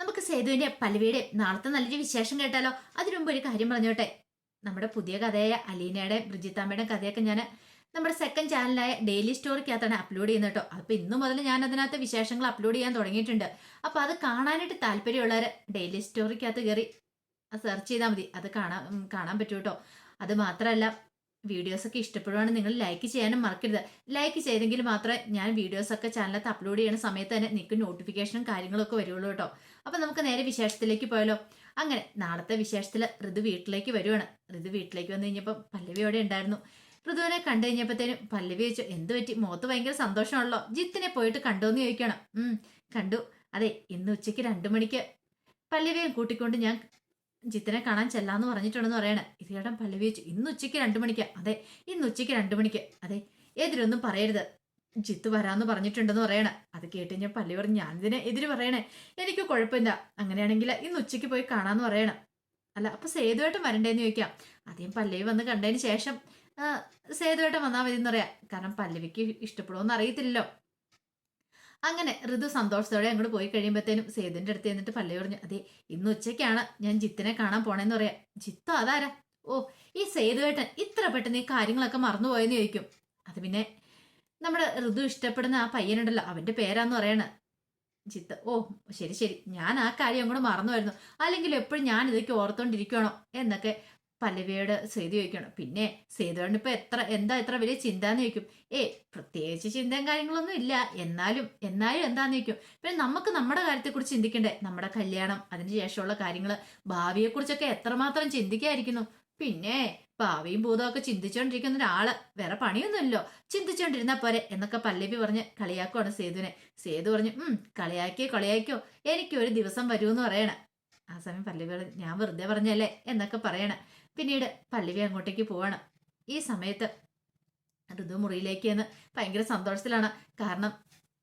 നമുക്ക് സേതുവിന്റെ പല്ലവിയുടെ നാളത്തെ നല്ലൊരു വിശേഷം കേട്ടാലോ? അതിനുമുമ്പ് ഒരു കാര്യം പറഞ്ഞോട്ടെ. നമ്മുടെ പുതിയ കഥയായ അലീനയുടെ ബ്രിജിത്താമ്മയുടെ കഥയൊക്കെ ഞാൻ നമ്മുടെ സെക്കൻഡ് ചാനലായ ഡെയിലി സ്റ്റോറിക്കകത്താണ് അപ്ലോഡ് ചെയ്യുന്നത് കേട്ടോ. അപ്പൊ ഇന്നു മുതൽ ഞാൻ അതിനകത്ത് വിശേഷങ്ങൾ അപ്ലോഡ് ചെയ്യാൻ തുടങ്ങിയിട്ടുണ്ട്. അപ്പോൾ അത് കാണാനായിട്ട് താല്പര്യമുള്ളവർ ഡെയിലി സ്റ്റോറിക്കകത്ത് കയറി സെർച്ച് ചെയ്താൽ മതി. അത് കാണാൻ കാണാൻ പറ്റും കേട്ടോ. അത് മാത്രമല്ല വീഡിയോസ് ഒക്കെ ഇഷ്ടപ്പെടുവാണെങ്കിൽ നിങ്ങൾ ലൈക്ക് ചെയ്യാനും മറക്കരുത്. ലൈക്ക് ചെയ്തെങ്കിൽ മാത്രമേ ഞാൻ വീഡിയോസ് ഒക്കെ ചാനലത്ത് അപ്ലോഡ് ചെയ്യുന്ന സമയത്ത് തന്നെ നിങ്ങൾക്ക് നോട്ടിഫിക്കേഷനും കാര്യങ്ങളൊക്കെ വരുള്ളൂ കേട്ടോ. അപ്പൊ നമുക്ക് നേരെ വിശേഷത്തിലേക്ക് പോയാലോ? അങ്ങനെ നാളത്തെ വിശേഷത്തിൽ ഋതു വീട്ടിലേക്ക് വരുവാണ്. ഋതു വീട്ടിലേക്ക് വന്നു കഴിഞ്ഞപ്പോൾ പല്ലവി അവിടെ ഉണ്ടായിരുന്നു. ഋതുവിനെ കണ്ടു കഴിഞ്ഞപ്പോഴത്തേനും പല്ലവി ചോദിച്ചു എന്ത് പറ്റി? മുഖത്ത് ഭയങ്കര സന്തോഷമാണല്ലോ. ജിത്തിനെ പോയിട്ട് കണ്ടോന്ന് ചോദിക്കണം. ഉം കണ്ടു. അതെ ഇന്ന് ഉച്ചയ്ക്ക് രണ്ടു മണിക്ക് പല്ലവിയെ കൂട്ടിക്കൊണ്ട് ഞാൻ ജിത്തിനെ കാണാൻ ചെല്ലാന്ന് പറഞ്ഞിട്ടുണ്ടെന്ന് പറയണേ. ഇതിടം പല്ലവി ചോദിച്ചു ഇന്ന് ഉച്ചയ്ക്ക് രണ്ടു മണിക്ക്. അതെ ഇന്ന് ഉച്ചയ്ക്ക് രണ്ടു മണിക്ക്. അതെ എതിരൊന്നും പറയരുത്. ജിത്ത് വരാന്ന് പറഞ്ഞിട്ടുണ്ടെന്ന് പറയണേ. അത് കേട്ട് ഞാൻ പല്ലി പറഞ്ഞു ഞാൻ ഇതിനെ എതിര് പറയണേ. എനിക്ക് കുഴപ്പമില്ല. അങ്ങനെയാണെങ്കിൽ ഇന്ന് ഉച്ചയ്ക്ക് പോയി കാണാന്ന് പറയണം. അല്ല അപ്പൊ സേതുവേട്ടൻ വരണ്ടേന്ന് ചോദിക്കാം. ആദ്യം പല്ലവി വന്ന് കണ്ടതിന് ശേഷം സേതുവേട്ടൻ വന്നാൽ മതി എന്ന് പറയാം. കാരണം പല്ലവിക്ക് ഇഷ്ടപ്പെടുമെന്ന് അറിയത്തില്ലല്ലോ. അങ്ങനെ ഋതു സന്തോഷത്തോടെ അങ്ങോട്ട് പോയി കഴിയുമ്പോഴത്തേനും സേതുവിന്റെ അടുത്ത് എന്നിട്ട് പല്ലവി പറഞ്ഞു അതെ ഇന്ന് ഉച്ചയ്ക്കാണ്. ഞാൻ ജിത്തിനെ കാണാൻ പോണേന്ന് പറയാം. ജിത്തോ അതാരാ? ഓ ഈ സേതുവേട്ടൻ. ഇത്ര പെട്ടെന്ന് ഈ കാര്യങ്ങളൊക്കെ മറന്നുപോയെന്ന് ചോദിക്കും. അത് പിന്നെ നമ്മുടെ ഋതു ഇഷ്ടപ്പെടുന്ന ആ പയ്യനുണ്ടല്ലോ അവന്റെ പേരാന്ന് പറയണ. ചിത്ത ഓ ശരി ശരി ഞാൻ ആ കാര്യം അങ്ങോട്ട് മറന്നുമായിരുന്നു അല്ലെങ്കിൽ എപ്പോഴും ഞാൻ ഇതൊക്കെ ഓർത്തോണ്ടിരിക്കണോ എന്നൊക്കെ പല്ലവിയോട് സേതു ചോദിക്കണം. പിന്നെ സേതുവേട്ടൻ ഇപ്പൊ എത്ര എന്താ എത്ര വലിയ ചിന്ത എന്ന് ചോദിക്കും. ഏ പ്രത്യേകിച്ച് ചിന്തയും കാര്യങ്ങളൊന്നും ഇല്ല. എന്നാലും എന്നാലും എന്താന്ന് ചോദിക്കും. പിന്നെ നമുക്ക് നമ്മുടെ കാര്യത്തെക്കുറിച്ച് ചിന്തിക്കണ്ടേ? നമ്മുടെ കല്യാണം അതിന് ശേഷമുള്ള കാര്യങ്ങൾ ഭാവിയെക്കുറിച്ചൊക്കെ എത്രമാത്രം ചിന്തിക്കായിരിക്കുന്നു പിന്നെ ഭാവിയും ഭൂതമൊക്കെ ചിന്തിച്ചോണ്ടിരിക്കുന്ന ഒരാൾ. വേറെ പണിയൊന്നുമല്ലോ. ചിന്തിച്ചോണ്ടിരുന്നാ പോരെ എന്നൊക്കെ പല്ലവി പറഞ്ഞ് കളിയാക്കുവാണ് സേതുവിനെ. സേതു പറഞ്ഞു ഉം കളിയാക്കിയോ കളിയാക്കിയോ എനിക്ക് ഒരു ദിവസം വരുമെന്ന് പറയണ. ആ സമയം പല്ലവി പറഞ്ഞു ഞാൻ വെറുതെ പറഞ്ഞല്ലേ? എന്നൊക്കെ പറയണ. പിന്നീട് പല്ലവി അങ്ങോട്ടേക്ക് പോവാണ്. ഈ സമയത്ത് ഋതു മുറിയിലേക്ക് എന്ന് ഭയങ്കര സന്തോഷത്തിലാണ്. കാരണം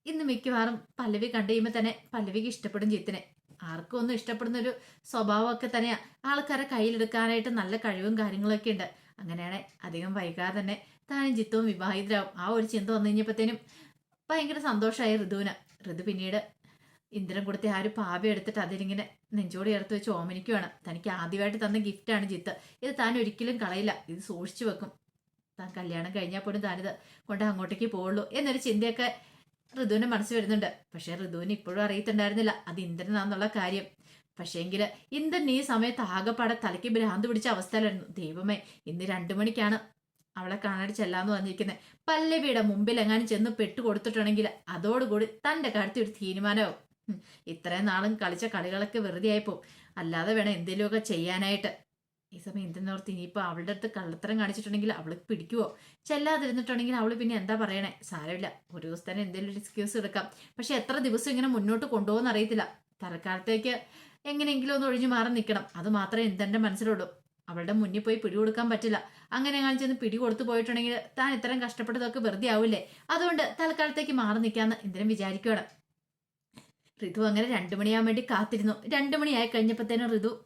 ഇന്ന് മിക്കവാറും പല്ലവി കണ്ടു കഴിയുമ്പോൾ തന്നെ പല്ലവിക്ക് ഇഷ്ടപ്പെടും ജിത്തിനെ ആർക്കും ഒന്നും ഇഷ്ടപ്പെടുന്ന ഒരു സ്വഭാവമൊക്കെ തന്നെയാ. ആൾക്കാരെ കയ്യിലെടുക്കാനായിട്ട് നല്ല കഴിവും കാര്യങ്ങളൊക്കെ ഉണ്ട്. അങ്ങനെയാണ് അധികം വൈകാതെ തന്നെ താനും ജിത്തവും വിവാഹിതരാവും. ആ ഒരു ചിന്ത വന്നു കഴിഞ്ഞപ്പോഴത്തേനും ഭയങ്കര സന്തോഷമായി ഋതുവിന്. ഋതു പിന്നീട് ഇന്ദ്രൻ കൊടുത്ത ആ ഒരു പാവ എടുത്തിട്ട് അതിലിങ്ങനെ നെഞ്ചോട് ചേർത്ത് വെച്ച് ഓമനിക്കുവാണ്. തനിക്ക് ആദ്യമായിട്ട് തന്ന ഗിഫ്റ്റാണ് ജിത്ത്. ഇത് താൻ ഒരിക്കലും കളയില്ല. ഇത് സൂക്ഷിച്ചു വെക്കും. താൻ കല്യാണം കഴിഞ്ഞാൽ പോലും താനിത് കൊണ്ട് അങ്ങോട്ടേക്ക് പോവുള്ളൂ എന്നൊരു ചിന്തയൊക്കെ ഋതുവിന്റെ മനസ്സ് വരുന്നുണ്ട്. പക്ഷെ ഋതുവിന് ഇപ്പോഴും അറിയത്തുണ്ടായിരുന്നില്ല. അത് ഇന്ദ്രനാന്നുള്ള കാര്യം. പക്ഷേങ്കിൽ ഇന്ദ്രൻ ഈ സമയത്ത് ആകെപ്പാടെ തലയ്ക്ക് ഭ്രാന്ത് പിടിച്ച അവസ്ഥയിലായിരുന്നു. ദൈവമേ ഇന്ന് രണ്ടു മണിക്കാണ് അവളെ കാണാൻ ചെല്ലാന്ന് പറഞ്ഞിരിക്കുന്നത് പല്ലവിയുടെ മുമ്പിൽ എങ്ങാനും ചെന്ന് പെട്ടു കൊടുത്തിട്ടുണ്ടെങ്കിൽ അതോടുകൂടി തന്റെ കാര്യത്തിൽ ഒരു തീരുമാനമാവും. ഇത്രയും നാളും കളിച്ച കളികളൊക്കെ വെറുതെ ആയിപ്പോ അല്ലാതെ വേണം എന്തെങ്കിലുമൊക്കെ ചെയ്യാനായിട്ട്. ഈ സമയം എന്തെന്നോർത്ത് ഇനിയിപ്പോൾ അവളുടെ അടുത്ത് കള്ളത്തരം കാണിച്ചിട്ടുണ്ടെങ്കിൽ അവളെ പിടിക്കുവോ? ചെല്ലാതിരുന്നിട്ടുണ്ടെങ്കിൽ അവൾ പിന്നെ എന്താ പറയണേ? സാരമില്ല. ഒരു ദിവസം തന്നെ എന്തെങ്കിലും ഒരു എക്സ്ക്യൂസ് എടുക്കാം. പക്ഷെ എത്ര ദിവസം ഇങ്ങനെ മുന്നോട്ട് കൊണ്ടുപോകുന്ന അറിയത്തില്ല. തൽക്കാലത്തേക്ക് എങ്ങനെയെങ്കിലും ഒന്ന് ഒഴിഞ്ഞു മാറി നിൽക്കണം. അത് മാത്രമേ എന്തെന്റെ മനസ്സിലുള്ളൂ. അവളുടെ മുന്നിൽ പോയി പിടി കൊടുക്കാൻ പറ്റില്ല. അങ്ങനെ കാണിച്ച് പിടി കൊടുത്തു പോയിട്ടുണ്ടെങ്കിൽ താൻ ഇത്രയും കഷ്ടപ്പെട്ടതൊക്കെ വെറുതെ ആവില്ലേ? അതുകൊണ്ട് തൽക്കാലത്തേക്ക് മാറി നിൽക്കാമെന്ന് എന്തിനും വിചാരിക്കുകയാണ് ഋതു അങ്ങനെ രണ്ടു മണിയാകാൻ വേണ്ടി കാത്തിരുന്നു. രണ്ടു മണിയായി കഴിഞ്ഞപ്പോഴത്തേനും ഋതു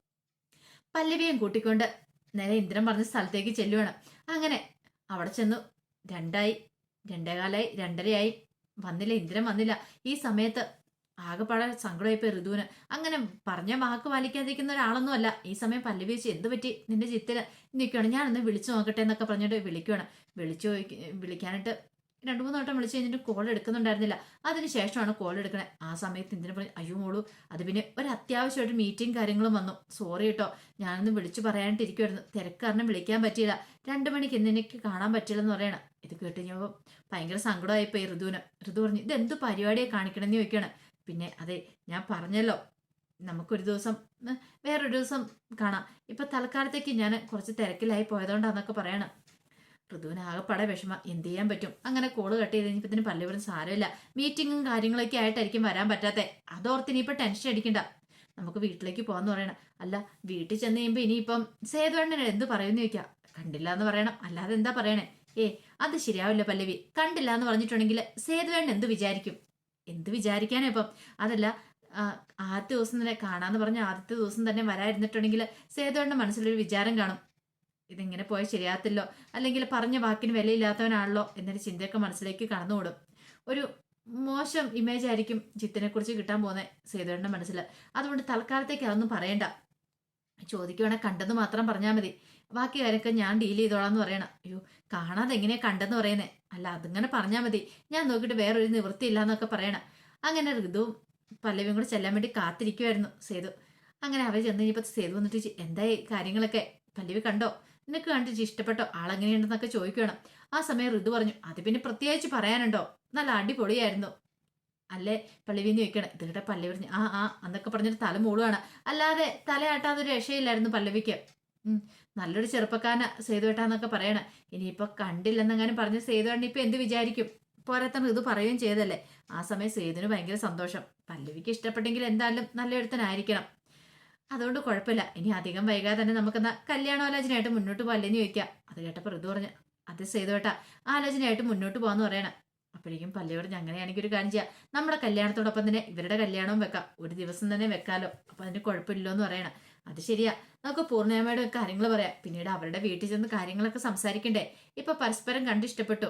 പല്ലവിയും കൂട്ടിക്കൊണ്ട് നേരെ ഇന്ദ്രൻ പറഞ്ഞ സ്ഥലത്തേക്ക് ചെല്ലുവാണ്. അങ്ങനെ അവിടെ ചെന്നു. രണ്ടായി രണ്ടേകാലായി രണ്ടരയായി. വന്നില്ല ഇന്ദ്രൻ വന്നില്ല. ഈ സമയത്ത് ആകെപ്പാടെ സങ്കടമായിപ്പോയി ഋതുവിന്. അങ്ങനെ പറഞ്ഞ വാക്ക് പാലിക്കാതിരിക്കുന്ന ഒരാളൊന്നും അല്ല ഈ സമയം പല്ലവി വെച്ച് എന്ത് പറ്റി നിന്റെ ചിത്തിൽ? നിൽക്കുകയാണ് ഞാനൊന്ന് വിളിച്ചു നോക്കട്ടെ എന്നൊക്കെ പറഞ്ഞിട്ട് വിളിക്കുകയാണ് വിളിച്ചു വിളിക്കാനായിട്ട് രണ്ടു മൂന്ന് വട്ടം വിളിച്ച് കഴിഞ്ഞിട്ട് കോൾ എടുക്കുന്നുണ്ടായിരുന്നില്ല. അതിന് ശേഷമാണ് കോൾ എടുക്കണേ. ആ സമയത്ത് എന്തിനു പറഞ്ഞു? അയ്യോ മോളൂ അത് പിന്നെ ഒരു അത്യാവശ്യമായിട്ട് മീറ്റിംഗ് കാര്യങ്ങളും വന്നു. സോറി കേട്ടോ ഞാനൊന്ന് വിളിച്ചു പറയാണ്ടിരിക്കുമായിരുന്നു തിരക്ക് കാരണം വിളിക്കാൻ പറ്റിയില്ല. രണ്ട് മണിക്ക് ഇന്ന് കാണാൻ പറ്റില്ലെന്ന് പറയണം. ഇത് കേട്ട് കഴിഞ്ഞപ്പോൾ ഭയങ്കര സങ്കടമായിപ്പോയി ഋതുവിന്. ഋതു പറഞ്ഞു ഇത് എന്ത് പരിപാടിയെ കാണിക്കണമെന്ന് ചോദിക്കുകയാണ് പിന്നെ അതെ ഞാൻ പറഞ്ഞല്ലോ. നമുക്കൊരു ദിവസം വേറൊരു ദിവസം കാണാം. ഇപ്പൊ തൽക്കാലത്തേക്ക് ഞാൻ കുറച്ച് തിരക്കിലായി പോയതുകൊണ്ടാന്നൊക്കെ പറയണം. ഋതുവിന് ആകെപ്പാടെ വിഷമ. എന്ത് ചെയ്യാൻ പറ്റും? അങ്ങനെ കോൾ കട്ട് ചെയ്ത് കഴിഞ്ഞപ്പത്തിന് പല്ലവരും സാരമില്ല. മീറ്റിങ്ങും കാര്യങ്ങളൊക്കെ ആയിട്ടായിരിക്കും വരാൻ പറ്റാത്തെ. അതോർത്ത് ഇനിയിപ്പോ ടെൻഷൻ അടിക്കണ്ട. നമുക്ക് വീട്ടിലേക്ക് പോകാന്ന് പറയണം. അല്ല വീട്ടിൽ ചെന്ന് കഴിയുമ്പോ ഇനിയിപ്പം സേതുവണ്ണൻ എന്ത് പറയുമെന്ന് ചോദിക്കാം? കണ്ടില്ല എന്ന് പറയണം. അല്ലാതെ എന്താ പറയണേ? ഏ അത് ശരിയാവില്ല പല്ലവി. കണ്ടില്ല എന്ന് പറഞ്ഞിട്ടുണ്ടെങ്കിൽ സേതുവേണ്ണൻ എന്ത് വിചാരിക്കും? എന്ത് വിചാരിക്കാനാ ഇപ്പം? അതല്ല ആദ്യത്തെ ദിവസം തന്നെ കാണാന്ന് പറഞ്ഞ ആദ്യത്തെ ദിവസം തന്നെ വരാതിരുന്നിട്ടുണ്ടെങ്കിൽ സേതുവേണ്ണ മനസ്സിലൊരു വിചാരം കാണും. ഇതിങ്ങനെ പോയാൽ ശരിയാകത്തില്ലോ. അല്ലെങ്കിൽ പറഞ്ഞ വാക്കിന് വിലയില്ലാത്തവനാണല്ലോ എന്നൊരു ചിന്തയൊക്കെ മനസ്സിലേക്ക് കടന്നുകൂടും. ഒരു മോശം ഇമേജ് ആയിരിക്കും ജിത്തിനെ കുറിച്ച് കിട്ടാൻ പോകുന്നത് സേതുവേട്ടന്റെ മനസ്സിൽ. അതുകൊണ്ട് തൽക്കാലത്തേക്ക് അതൊന്നും പറയണ്ട. ചോദിക്കുവാണെങ്കിൽ കണ്ടെന്ന് മാത്രം പറഞ്ഞാൽ മതി. ബാക്കി കാര്യമൊക്കെ ഞാൻ ഡീൽ ചെയ്തോളാം എന്ന് പറയണം. അയ്യോ കാണാതെ എങ്ങനെയാ കണ്ടെന്ന് പറയുന്നേ? അല്ല അതിങ്ങനെ പറഞ്ഞാൽ മതി. ഞാൻ നോക്കിയിട്ട് വേറൊരു നിവൃത്തിയില്ല എന്നൊക്കെ പറയണം. അങ്ങനെ ഋതുവും പല്ലവിയും കൂടെ ചെല്ലാൻ വേണ്ടി കാത്തിരിക്കുമായിരുന്നു സേതു. അങ്ങനെ അവർ ചെന്ന് കഴിഞ്ഞപ്പോൾ സേതു വന്നിട്ട് എന്തായി കാര്യങ്ങളൊക്കെ? പല്ലവി കണ്ടോ? നിനക്ക് കണ്ടിട്ട് ഇഷ്ടപ്പെട്ടോ? ആളെങ്ങനെയുണ്ടെന്നൊക്കെ ചോദിക്കണം ആ സമയം ഋതു പറഞ്ഞു അത് പിന്നെ പ്രത്യേകിച്ച് പറയാനുണ്ടോ? നല്ല അടിപൊളിയായിരുന്നു. അല്ലേ? പള്ളിവീന്ന് ചോദിക്കണം ഇതിലൂടെ പല്ലവി പറഞ്ഞു ആ ആ എന്നൊക്കെ പറഞ്ഞിട്ട് തല മൂടുവാണ്. അല്ലാതെ തലയാട്ടാതെ ഒരു രക്ഷയില്ലായിരുന്നു പല്ലവിക്ക് നല്ലൊരു ചെറുപ്പക്കാരന സേതുവേട്ടാന്നൊക്കെ പറയണേ. ഇനിയിപ്പോ കണ്ടില്ലെന്നെങ്ങാനും പറഞ്ഞ സേതുവേട്ടൻ ഇപ്പൊ എന്ത് വിചാരിക്കും? പോരാത്തൻ ഇത് പറയുകയും ചെയ്തല്ലേ ആ സമയം സേതുവിന് ഭയങ്കര സന്തോഷം. പല്ലവിക്ക് ഇഷ്ടപ്പെട്ടെങ്കിൽ എന്തായാലും നല്ല ഒരുത്തനായിരിക്കണം അതുകൊണ്ട് കുഴപ്പമില്ല. ഇനി അധികം വൈകാതെ തന്നെ നമുക്കെന്നാ കല്യാണാലോചനയായിട്ട് മുന്നോട്ട് പോകല്ലേന്ന് ചോദിക്കാം. അത് കേട്ടപ്പോൾ ഋതു പറഞ്ഞു അത് സേതുവേട്ടാ ആലോചനയായിട്ട് മുന്നോട്ട് പോകാന്ന് പറയണം. അപ്പോഴേക്കും പല്ലവി പറഞ്ഞു അങ്ങനെയാണെങ്കിൽ ഒരു കാര്യം ചെയ്യാം. നമ്മുടെ കല്യാണത്തോടൊപ്പം തന്നെ ഇവരുടെ കല്യാണവും വെക്കാം. ഒരു ദിവസം തന്നെ വെക്കാലോ. അപ്പൊ അതിന് കുഴപ്പമില്ലോ എന്ന് പറയണം. അത് ശരിയാ. നമുക്ക് പൂർണിമയുടെ കാര്യങ്ങൾ പറയാം. പിന്നീട് അവരുടെ വീട്ടിൽ ചെന്ന് കാര്യങ്ങളൊക്കെ സംസാരിക്കണ്ടേ? ഇപ്പൊ പരസ്പരം കണ്ടിഷ്ടപ്പെട്ടു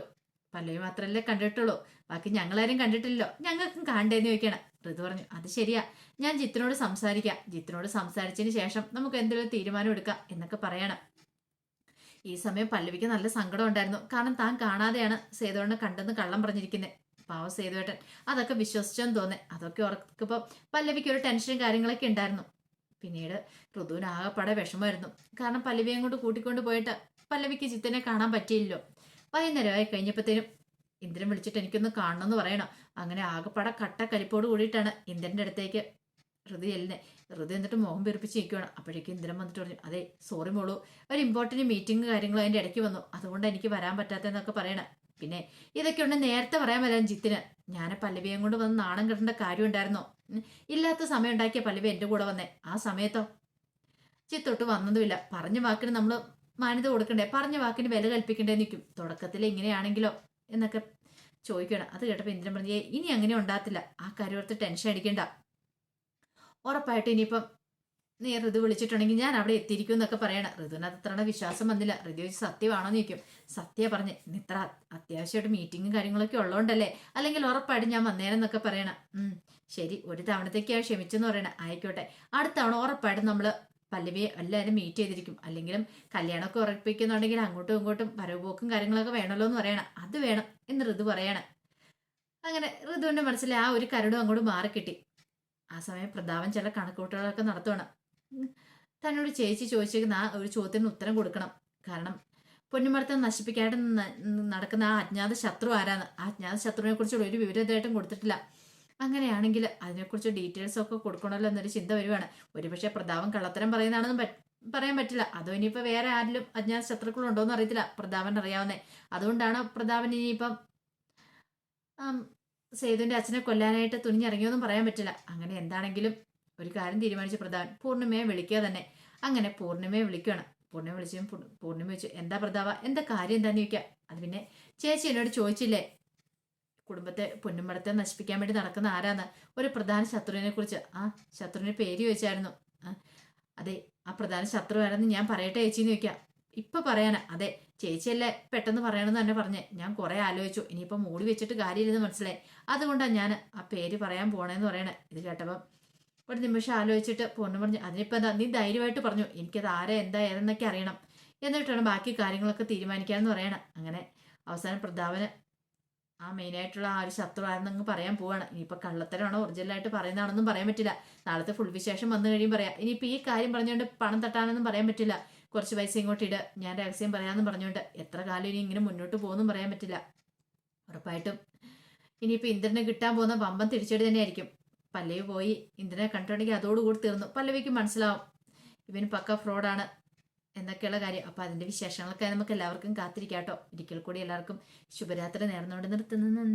പല്ലവി മാത്രമല്ലേ കണ്ടിട്ടുള്ളൂ. ബാക്കി ഞങ്ങളാരും കണ്ടിട്ടില്ലല്ലോ. ഞങ്ങൾക്കും കാണണ്ടേന്ന് ചോദിക്കണം. ഋതു പറഞ്ഞു അത് ശരിയാ. ഞാൻ ജിത്തിനോട് സംസാരിക്കാം. ജിത്തിനോട് സംസാരിച്ചതിന് ശേഷം നമുക്ക് എന്തെങ്കിലും തീരുമാനം എടുക്കാം എന്നൊക്കെ പറയണം. ഈ സമയം പല്ലവിക്ക് നല്ല സങ്കടം ഉണ്ടായിരുന്നു. കാരണം താൻ കാണാതെയാണ് സേതുവേട്ടനെ കണ്ടെന്ന് കള്ളം പറഞ്ഞിരിക്കുന്നത് പാവ സേതുവേട്ടൻ. അതൊക്കെ വിശ്വസിച്ചെന്ന് തോന്നേ അതൊക്കെ ഓർക്കുമ്പോൾ പല്ലവിക്ക് ഒരു ടെൻഷനും കാര്യങ്ങളൊക്കെ ഉണ്ടായിരുന്നു. പിന്നീട് ഋതുവിന് ആകെപ്പാടെ വിഷമമായിരുന്നു. കാരണം പല്ലവിയും കൊണ്ട് കൂട്ടിക്കൊണ്ട് പോയിട്ട് പല്ലവിക്ക് ജിത്തിനെ കാണാൻ പറ്റിയില്ലല്ലോ. വൈകുന്നേരമായി കഴിഞ്ഞപ്പോഴത്തേനും ഇന്ദ്രൻ വിളിച്ചിട്ട് എനിക്കൊന്ന് കാണണമെന്ന് പറയണം. അങ്ങനെ ആകെപ്പാടെ കട്ട കരിപ്പോട് കൂടിയിട്ടാണ് ഇന്ദ്രന്റെ അടുത്തേക്ക് ഋതു എല്ലിനെ ഋതു എന്നിട്ട് മുഖം പെരുപ്പിച്ച് നിൽക്കുകയാണ് അപ്പോഴേക്കും ഇന്ദ്രൻ വന്നിട്ട് പറഞ്ഞു അതെ സോറി മോളു. ഒരു ഇമ്പോർട്ടന്റ് മീറ്റിംഗ് കാര്യങ്ങളും അതിന്റെ ഇടയ്ക്ക് വന്നു. അതുകൊണ്ട് എനിക്ക് വരാൻ പറ്റാത്തതെന്നൊക്കെ പറയണം. പിന്നെ ഇതൊക്കെ ഉണ്ട് നേരത്തെ പറയാൻ വരാൻ ജിത്തിന്. ഞാൻ പല്ലവിയും കൊണ്ട് വന്ന് നാണം കെട്ടേണ്ട കാര്യം ഉണ്ടായിരുന്നോ? ഇല്ലാത്ത സമയം ഉണ്ടാക്കിയ പല്ലവി എന്റെ കൂടെ വന്നേ. ആ സമയത്തോ? ചിത്തൊട്ട് വന്നതുമില്ല. പറഞ്ഞ വാക്കിന് നമ്മൾ മാന്യത കൊടുക്കണ്ടേ? പറഞ്ഞ വാക്കിന് വില കൽപ്പിക്കണ്ടേ? നിൽക്കും തുടക്കത്തിൽ ഇങ്ങനെയാണെങ്കിലോ? എന്നൊക്കെ ചോദിക്കണം അത് കേട്ടപ്പോൾ ഇന്ദ്രൻ പറഞ്ഞു ഇനി അങ്ങനെ ഉണ്ടാകത്തില്ല. ആ കാര്യം ഓർത്ത് ടെൻഷൻ അടിക്കണ്ട. ഉറപ്പായിട്ട് ഇനിയിപ്പം നീ ഋതു വിളിച്ചിട്ടുണ്ടെങ്കിൽ ഞാൻ അവിടെ എത്തിയിരിക്കും എന്നൊക്കെ പറയണം. ഋതുവിന് അത് അത്ര വിശ്വാസം വന്നില്ല. ഋതു വെച്ച് സത്യമാണോ? എന്ന് സത്യ പറഞ്ഞ് "ഇന്ന് ഇത്ര അത്യാവശ്യമായിട്ട് മീറ്റിങ്ങും കാര്യങ്ങളൊക്കെ ഉള്ളതുകൊണ്ടല്ലേ? അല്ലെങ്കിൽ ഉറപ്പായിട്ട് ഞാൻ വന്നേനെന്നൊക്കെ പറയണം. ശരി ഒരു തവണത്തേക്കാണ് ക്ഷമിച്ചെന്ന് പറയണം. ആയിക്കോട്ടെ. അടുത്ത തവണ ഉറപ്പായിട്ടും നമ്മൾ പല്ലവിയെ എല്ലാവരും മീറ്റ് ചെയ്തിരിക്കും. അല്ലെങ്കിലും കല്യാണമൊക്കെ ഉറപ്പിക്കുന്നുണ്ടെങ്കിൽ അങ്ങോട്ടും ഇങ്ങോട്ടും വരവുപോക്കും കാര്യങ്ങളൊക്കെ വേണമല്ലോ എന്ന് പറയണം. അത് വേണം എന്ന് ഋതു പറയണം. അങ്ങനെ ഋതുവിന്റെ മനസ്സിൽ ആ ഒരു കരടും അങ്ങോട്ട് മാറിക്കിട്ടി. ആ സമയം പ്രതാപൻ ചില കണക്കൂട്ടുകളൊക്കെ നടത്തുകയാണ് തന്നോട് ചേച്ചി ചോദിച്ചിരിക്കുന്ന ആ ഒരു ചോദ്യത്തിന് ഉത്തരം കൊടുക്കണം. കാരണം പൊന്നുമരത്തെ നശിപ്പിക്കാനായിട്ട് നടക്കുന്ന ആ അജ്ഞാത ശത്രു ആരാന്ന്. ആ അജ്ഞാത ശത്രുവിനെ കുറിച്ചുള്ള ഒരു വിവരം ഇതായിട്ടും കൊടുത്തിട്ടില്ല. അങ്ങനെയാണെങ്കിൽ അതിനെക്കുറിച്ച് ഡീറ്റെയിൽസ് ഒക്കെ കൊടുക്കണമല്ലോ എന്നൊരു ചിന്ത വരുവാണ്. ഒരുപക്ഷെ പ്രതാപം കള്ളത്തരം പറയുന്നതാണെന്നും പറയാൻ പറ്റില്ല. അതോ ഇനിയിപ്പോൾ വേറെ ആരിലും അജ്ഞാത ശത്രുക്കളുണ്ടോ എന്ന് അറിയത്തില്ല. പ്രതാപൻ അറിയാവുന്നേ. അതുകൊണ്ടാണ് പ്രതാപൻ ഇനിയിപ്പം സേതുവിന്റെ അച്ഛനെ കൊല്ലാനായിട്ട് തുനിഞ്ഞിറങ്ങിയൊന്നും പറയാൻ പറ്റില്ല. അങ്ങനെ എന്താണെങ്കിലും ഒരു കാര്യം തീരുമാനിച്ച പ്രതാപൻ പൂർണിമയെ വിളിക്കുക തന്നെ. അങ്ങനെ പൂർണിമയെ വിളിക്കുകയാണ് പൂർണിമ വിളിച്ചു പൂർണിമ വെച്ചു എന്താ പ്രതാപ? എന്താ കാര്യം എന്താന്ന് ചോദിക്കുക? അത് പിന്നെ ചേച്ചി എന്നോട് ചോദിച്ചില്ലേ? കുടുംബത്തെ പൊന്നുമടത്തെ നശിപ്പിക്കാൻ വേണ്ടി നടക്കുന്ന ആരാന്ന്? ഒരു പ്രധാന ശത്രുവിനെ കുറിച്ച്. ആ ശത്രുവിന്റെ പേര് ചോദിച്ചായിരുന്നു. അതെ ആ പ്രധാന ശത്രു ആരെന്ന് ഞാൻ പറയട്ടെ ചേച്ചിന്ന് ചോദിക്കാം. ഇപ്പൊ പറയാനാ. അതെ ചേച്ചിയല്ലേ പെട്ടെന്ന് പറയണമെന്ന് തന്നെ പറഞ്ഞേ. ഞാൻ കുറെ ആലോചിച്ചു. ഇനിയിപ്പോ മൂടി വെച്ചിട്ട് കാര്യമില്ലെന്ന് മനസ്സിലായി. അതുകൊണ്ടാണ് ഞാൻ ആ പേര് പറയാൻ പോണേന്ന് പറയണേ. ഇത് കേട്ടപ്പം ഒരു നിമിഷം ആലോചിച്ചിട്ട് പൊണ്ണു പറഞ്ഞു അതിനിപ്പോ എന്താ? നീ ധൈര്യമായിട്ട് പറഞ്ഞു. എനിക്കത് ആരെ എന്താ ഏതെന്നൊക്കെ അറിയണം. എന്നിട്ടാണ് ബാക്കി കാര്യങ്ങളൊക്കെ തീരുമാനിക്കാമെന്ന് പറയണം. അങ്ങനെ അവസാനം പ്രതാപന് ആ മെയിനായിട്ടുള്ള ആ ഒരു ശത്രു ആരെന്നങ്ങ് പറയാൻ പോവാണ്. ഇനിയിപ്പോൾ കള്ളത്തരമാണോ ഒറിജിനലായിട്ട് പറയുന്നതാണെന്നും പറയാൻ പറ്റില്ല. നാളത്തെ ഫുൾ വിശേഷം വന്നു കഴിയും പറയാം. ഇനിയിപ്പോൾ ഈ കാര്യം പറഞ്ഞുകൊണ്ട് പണം തട്ടാനൊന്നും പറയാൻ പറ്റില്ല. കുറച്ച് പൈസ ഇങ്ങോട്ട് ഇട്. ഞാൻ രഹസ്യം പറയാമെന്നും പറഞ്ഞുകൊണ്ട് എത്ര കാലം ഇനി ഇങ്ങനെ മുന്നോട്ട് പോകുമെന്നും പറയാൻ പറ്റില്ല. ഉറപ്പായിട്ടും ഇനിയിപ്പോൾ ഇന്ദ്രനെ കിട്ടാൻ പോകുന്ന വമ്പം തിരിച്ചടി തന്നെയായിരിക്കും. പല്ലവി പോയി. ഇന്ദ്രനെ കണ്ടിട്ടുണ്ടെങ്കിൽ അതോടുകൂടി തീർന്നു. പല്ലവിക്ക് മനസ്സിലാവും. ഇവന് പക്ക ഫ്രോഡാണ് എന്നൊക്കെയുള്ള കാര്യം. അപ്പോൾ അതിന്റെ വിശേഷങ്ങളൊക്കെ നമുക്ക് എല്ലാവർക്കും കാത്തിരിക്കാം കേട്ടോ ഒരിക്കൽ കൂടി എല്ലാവർക്കും ശുഭരാത്രി നേർന്നുകൊണ്ട് നിർത്തുന്നു. നന്ദി.